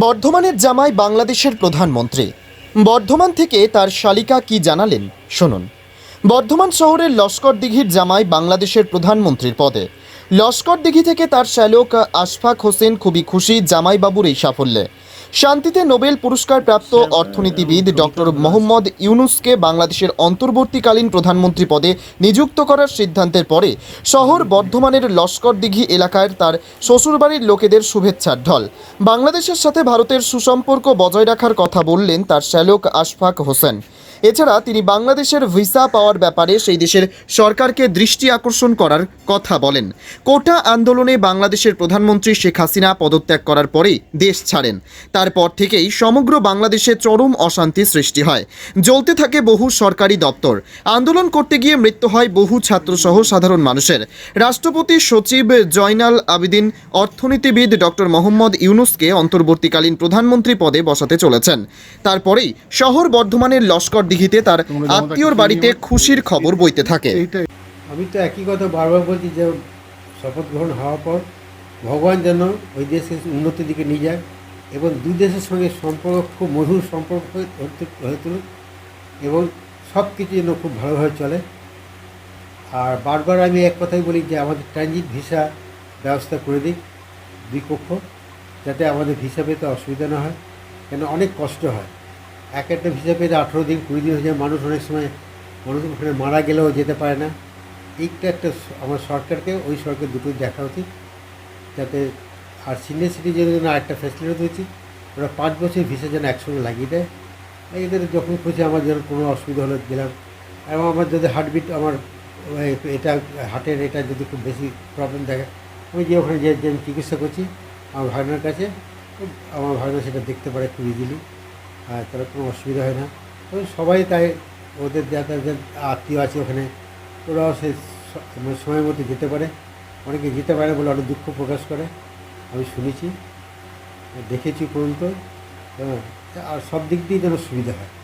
বর্ধমানের জামাই বাংলাদেশের প্রধানমন্ত্রী। বর্ধমান থেকে তার শালিকা কি জানালেন, শুনুন। বর্ধমান শহরের লস্কর দিঘির জামাই বাংলাদেশের প্রধানমন্ত্রীর পদে। লস্কর দিঘি থেকে তার শ্যালক আশফাক হোসেন খুবই খুশি জামাইবাবুর এই সাফল্যে। শান্তিতে নোবেল পুরস্কার প্রাপ্ত অর্থনীতিবিদ ডক্টর মোহাম্মদ ইউনুসকে বাংলাদেশের অন্তর্বর্তীকালীন প্রধানমন্ত্রী পদে নিযুক্ত করার সিদ্ধান্তের পরে শহর বর্ধমানের লস্করদিঘি এলাকার তার শ্বশুরবাড়ির লোকেদের শুভেচ্ছার ঢল। বাংলাদেশের সাথে ভারতের সুসম্পর্ক বজায় রাখার কথা বললেন তার শ্যালক আশফাক হোসেন। এছাড়া তিনি বাংলাদেশের ভিসা পাওয়ার ব্যাপারে সেই দেশের সরকারকে দৃষ্টি আকর্ষণ করার কথা বলেন। কোটা আন্দোলনে বাংলাদেশের প্রধানমন্ত্রী শেখ হাসিনা পদত্যাগ করার পরেই দেশ ছাড়েন। তারপর থেকেই সমগ্র বাংলাদেশে চরম অশান্তি সৃষ্টি হয়। জ্বলতে থাকে বহু সরকারি দপ্তর। আন্দোলন করতে গিয়ে মৃত্যু হয় বহু ছাত্রসহ সাধারণ মানুষের। রাষ্ট্রপতি সচিব জয়নাল আবিদিন, অর্থনীতিবিদ ডক্টর মোহাম্মদ ইউনুসকে অন্তর্বর্তীকালীন প্রধানমন্ত্রী পদে বসাতে চলেছেন। তারপরেই শহর বর্ধমানের লস্কর দিঘিতে তার আত্মীয়র বাড়িতে খুশির খবর বইতে থাকে। আমি তো একই কথা বারবার বলছি যে শপথ গ্রহণ হওয়ার পর ভগবান যেন ওই দেশের উন্নতির দিকে নিয়ে যায় এবং দুই দেশের সঙ্গে সম্পর্ক খুব মধুর সম্পর্ক হয়ে হয়ে তুলুক এবং সব কিছু যেন খুব ভালোভাবে চলে। আর বারবার আমি এক কথাই বলি যে আমাদের ট্রানজিট ভিসা ব্যবস্থা করে দিক দুই পক্ষ যাতে আমাদের ভিসা পেতে অসুবিধা না হয় কেন অনেক কষ্ট হয়। এক একটা ভিসা পেতে আঠেরো দিন, কুড়ি দিন হয়ে যায়, মানুষ অনেক সময় মানুষ ওখানে মারা গেলেও যেতে পারে না। এইটা একটা আমার সরকারকে, ওই সরকার দুটোই দেখা উচিত। যাতে আর সিনিয়র সিটিজেনের জন্য আরেকটা ফ্যাসিলিটি উচিত ওরা পাঁচ বছর ভিসা যেন একসঙ্গে লাগিয়ে দেয়। এদের যখন খুশি, আমার যেন কোনো অসুবিধা হলে গেলাম। এবং আমার যদি হার্টবিট আমার এটা হার্টের এটা যদি খুব বেশি প্রবলেম থাকে আমি যে ওখানে যে চিকিৎসা করছি, আমার ভাগনার কাছে, আমার ভাগনা সেটা দেখতে পারে খুব ইজিলি আর তার কোনো অসুবিধা হয় না। তো সবাই তাই ওদের যাদের আত্মীয় আছে ওখানে, ওরাও সে মানে সময় মতো যেতে পারে। অনেকে যেতে পারে বলে অনেক দুঃখ প্রকাশ করে। আমি শুনেছি, দেখেছি পর্যন্ত। হ্যাঁ আর সব দিক দিয়ে যেন সুবিধা হয়।